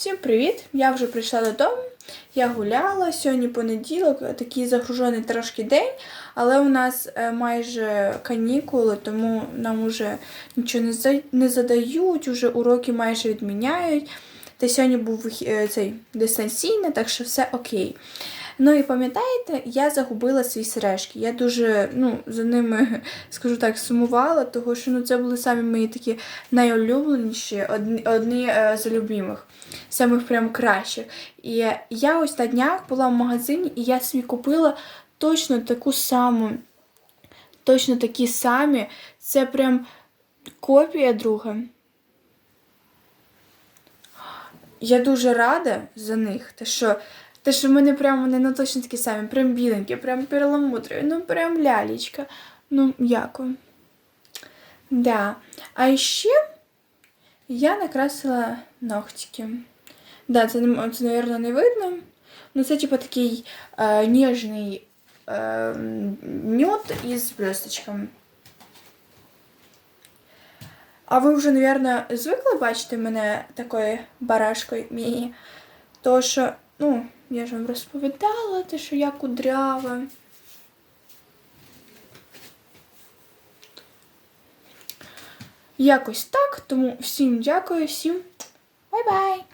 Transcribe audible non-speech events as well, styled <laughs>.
Всім привіт! Я вже прийшла додому. Я гуляла. Сьогодні понеділок, такий загружений трошки день, але у нас е, майже канікули, тому нам уже нічого не задають, уже уроки майже відміняють. Та сьогодні був е, цей дистанційний, так що все окей. Ну і пам'ятаєте, я загубила свої сережки. Я дуже ну, за ними, <laughs> скажу так, сумувала, тому що ну, це були самі мої такі найулюбленіші, одні, одні е, з любимих, самих прям кращих. І я ось на днях була в магазині, і я собі купила точно таку саму, точно такі самі. Це прям копія друга. Я дуже рада за них, те, що, те, що в мене прям вони ну, точно такі самі, прям біленькі, прям перламутрові, ну прям лялечка. Ну, дякую. Да. А ще я накрасила ногтики. Да, це, це, наверное, не видно. Ну, це типу такий е, ніжний е, нюд із блісточками. А ви вже, мабуть, звикли бачити мене такою барашкою міні? То що, ну, я ж вам розповідала, те, що я кудрява. Якось так, тому всім дякую, всім бай-бай!